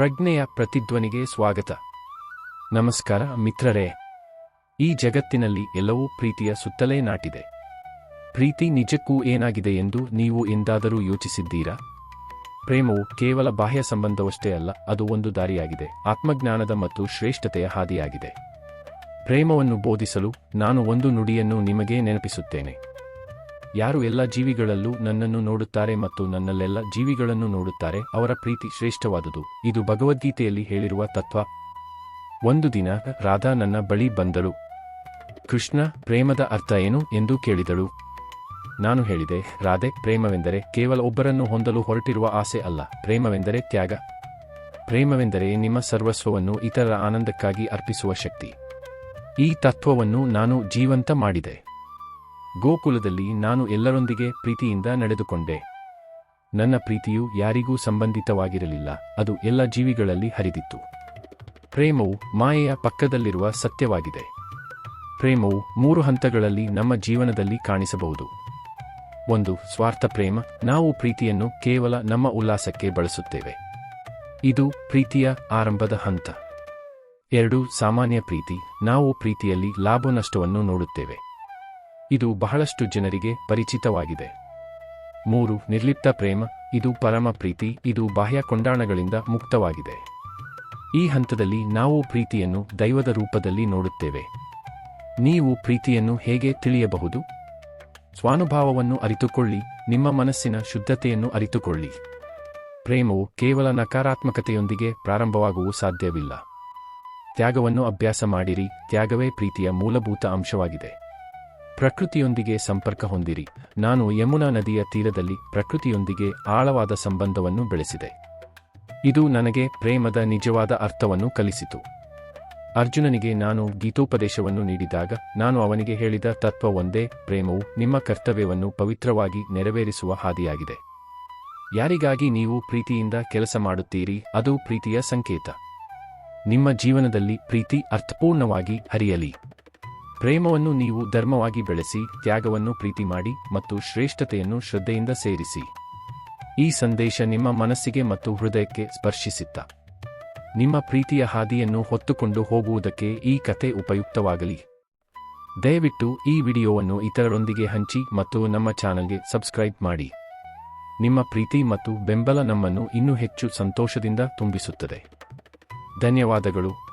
ಪ್ರಜ್ಞೆಯ ಪ್ರತಿಧ್ವನಿಗೆ ಸ್ವಾಗತ. ನಮಸ್ಕಾರ ಮಿತ್ರರೇ. ಈ ಜಗತ್ತಿನಲ್ಲಿ ಎಲ್ಲವೂ ಪ್ರೀತಿಯ ಸುತ್ತಲೇ ನಾಟಿದೆ. ಪ್ರೀತಿ ನಿಜಕ್ಕೂ ಏನಾಗಿದೆ ಎಂದು ನೀವು ಎಂದಾದರೂ ಯೋಚಿಸಿದ್ದೀರಾ? ಪ್ರೇಮವು ಕೇವಲ ಬಾಹ್ಯ ಸಂಬಂಧವಷ್ಟೇ ಅಲ್ಲ, ಅದು ಒಂದು ದಾರಿಯಾಗಿದೆ, ಆತ್ಮಜ್ಞಾನದ ಮತ್ತು ಶ್ರೇಷ್ಠತೆಯ ಹಾದಿಯಾಗಿದೆ. ಪ್ರೇಮವನ್ನು ಬೋಧಿಸಲು ನಾನು ಒಂದು ನುಡಿಯನ್ನು ನಿಮಗೆ ನೆನಪಿಸುತ್ತೇನೆ. ಯಾರು ಎಲ್ಲ ಜೀವಿಗಳಲ್ಲೂ ನನ್ನನ್ನು ನೋಡುತ್ತಾರೆ ಮತ್ತು ನನ್ನಲ್ಲೆಲ್ಲ ಜೀವಿಗಳನ್ನು ನೋಡುತ್ತಾರೆ, ಅವರ ಪ್ರೀತಿ ಶ್ರೇಷ್ಠವಾದುದು. ಇದು ಭಗವದ್ಗೀತೆಯಲ್ಲಿ ಹೇಳಿರುವ ತತ್ವ. ಒಂದು ದಿನ ರಾಧಾ ನನ್ನ ಬಳಿ ಬಂದಳು. ಕೃಷ್ಣ, ಪ್ರೇಮದ ಅರ್ಥ ಏನು ಎಂದು ಕೇಳಿದಳು. ನಾನು ಹೇಳಿದೆ, ರಾಧೆ, ಪ್ರೇಮವೆಂದರೆ ಕೇವಲ ಒಬ್ಬರನ್ನು ಹೊಂದಲು ಹೊರಟಿರುವ ಆಸೆ ಅಲ್ಲ, ಪ್ರೇಮವೆಂದರೆ ತ್ಯಾಗ. ಪ್ರೇಮವೆಂದರೆ ನಿಮ್ಮ ಸರ್ವಸ್ವವನ್ನು ಇತರರ ಆನಂದಕ್ಕಾಗಿ ಅರ್ಪಿಸುವ ಶಕ್ತಿ. ಈ ತತ್ವವನ್ನು ನಾನು ಜೀವಂತ ಮಾಡಿದೆ. ಗೋಕುಲದಲ್ಲಿ ನಾನು ಎಲ್ಲರೊಂದಿಗೆ ಪ್ರೀತಿಯಿಂದ ನಡೆದುಕೊಂಡೆ. ನನ್ನ ಪ್ರೀತಿಯು ಯಾರಿಗೂ ಸಂಬಂಧಿತವಾಗಿರಲಿಲ್ಲ, ಅದು ಎಲ್ಲ ಜೀವಿಗಳಲ್ಲಿ ಹರಿದಿತ್ತು. ಪ್ರೇಮವು ಮಾಯೆಯ ಪಕ್ಕದಲ್ಲಿರುವ ಸತ್ಯವಾಗಿದೆ. ಪ್ರೇಮವು ಮೂರು ಹಂತಗಳಲ್ಲಿ ನಮ್ಮ ಜೀವನದಲ್ಲಿ ಕಾಣಿಸಬಹುದು. ಒಂದು, ಸ್ವಾರ್ಥ ಪ್ರೇಮ, ನಾವು ಪ್ರೀತಿಯನ್ನು ಕೇವಲ ನಮ್ಮ ಉಲ್ಲಾಸಕ್ಕೆ ಬಳಸುತ್ತೇವೆ. ಇದು ಪ್ರೀತಿಯ ಆರಂಭದ ಹಂತ. ಎರಡು, ಸಾಮಾನ್ಯ ಪ್ರೀತಿ, ನಾವು ಪ್ರೀತಿಯಲ್ಲಿ ಲಾಭ ನಷ್ಟವನ್ನು ನೋಡುತ್ತೇವೆ. ಇದು ಬಹಳಷ್ಟು ಜನರಿಗೆ ಪರಿಚಿತವಾಗಿದೆ. ಮೂರು, ನಿರ್ಲಿಪ್ತ ಪ್ರೇಮ, ಇದು ಪರಮ ಪ್ರೀತಿ, ಇದು ಬಾಹ್ಯ ಕೊಂಡಾಣಗಳಿಂದ ಮುಕ್ತವಾಗಿದೆ. ಈ ಹಂತದಲ್ಲಿ ನಾವು ಪ್ರೀತಿಯನ್ನು ದೈವದ ರೂಪದಲ್ಲಿ ನೋಡುತ್ತೇವೆ. ನೀವು ಪ್ರೀತಿಯನ್ನು ಹೇಗೆ ತಿಳಿಯಬಹುದು? ಸ್ವಾನುಭಾವವನ್ನು ಅರಿತುಕೊಳ್ಳಿ, ನಿಮ್ಮ ಮನಸ್ಸಿನ ಶುದ್ಧತೆಯನ್ನು ಅರಿತುಕೊಳ್ಳಿ. ಪ್ರೇಮವು ಕೇವಲ ನಕಾರಾತ್ಮಕತೆಯೊಂದಿಗೆ ಪ್ರಾರಂಭವಾಗುವು ಸಾಧ್ಯವಿಲ್ಲ. ತ್ಯಾಗವನ್ನು ಅಭ್ಯಾಸ ಮಾಡಿರಿ, ತ್ಯಾಗವೇ ಪ್ರೀತಿಯ ಮೂಲಭೂತ ಅಂಶವಾಗಿದೆ. ಪ್ರಕೃತಿಯೊಂದಿಗೆ ಸಂಪರ್ಕ ಹೊಂದಿರಿ. ನಾನು ಯಮುನಾ ನದಿಯ ತೀರದಲ್ಲಿ ಪ್ರಕೃತಿಯೊಂದಿಗೆ ಆಳವಾದ ಸಂಬಂಧವನ್ನು ಬೆಳೆಸಿದೆ. ಇದು ನನಗೆ ಪ್ರೇಮದ ನಿಜವಾದ ಅರ್ಥವನ್ನು ಕಲಿಸಿತು. ಅರ್ಜುನನಿಗೆ ನಾನು ಗೀತೋಪದೇಶವನ್ನು ನೀಡಿದಾಗ, ನಾನು ಅವನಿಗೆ ಹೇಳಿದ ತತ್ವ ಒಂದೇ, ಪ್ರೇಮವು ನಿಮ್ಮ ಕರ್ತವ್ಯವನ್ನು ಪವಿತ್ರವಾಗಿ ನೆರವೇರಿಸುವ ಹಾದಿಯಾಗಿದೆ. ಯಾರಿಗಾಗಿ ನೀವು ಪ್ರೀತಿಯಿಂದ ಕೆಲಸ ಮಾಡುತ್ತೀರಿ, ಅದು ಪ್ರೀತಿಯ ಸಂಕೇತ. ನಿಮ್ಮ ಜೀವನದಲ್ಲಿ ಪ್ರೀತಿ ಅರ್ಥಪೂರ್ಣವಾಗಿ ಹರಿಯಲಿ. ಪ್ರೇಮವನ್ನು ನೀವು ಧರ್ಮವಾಗಿ ಬೆಳೆಸಿ, ತ್ಯಾಗವನ್ನು ಪ್ರೀತಿ ಮಾಡಿ ಮತ್ತು ಶ್ರೇಷ್ಠತೆಯನ್ನು ಶ್ರದ್ಧೆಯಿಂದ ಸೇರಿಸಿ. ಈ ಸಂದೇಶ ನಿಮ್ಮ ಮನಸ್ಸಿಗೆ ಮತ್ತು ಹೃದಯಕ್ಕೆ ಸ್ಪರ್ಶಿಸಿತ್ತ. ನಿಮ್ಮ ಪ್ರೀತಿಯ ಹಾದಿಯನ್ನು ಹೊತ್ತುಕೊಂಡು ಹೋಗುವುದಕ್ಕೆ ಈ ಕತೆ ಉಪಯುಕ್ತವಾಗಲಿ. ದಯವಿಟ್ಟು ಈ ವಿಡಿಯೋವನ್ನು ಇತರರೊಂದಿಗೆ ಹಂಚಿ ಮತ್ತು ನಮ್ಮ ಚಾನಲ್ಗೆ ಸಬ್ಸ್ಕ್ರೈಬ್ ಮಾಡಿ. ನಿಮ್ಮ ಪ್ರೀತಿ ಮತ್ತು ಬೆಂಬಲ ನಮ್ಮನ್ನು ಇನ್ನೂ ಹೆಚ್ಚು ಸಂತೋಷದಿಂದ ತುಂಬಿಸುತ್ತದೆ. ಧನ್ಯವಾದಗಳು.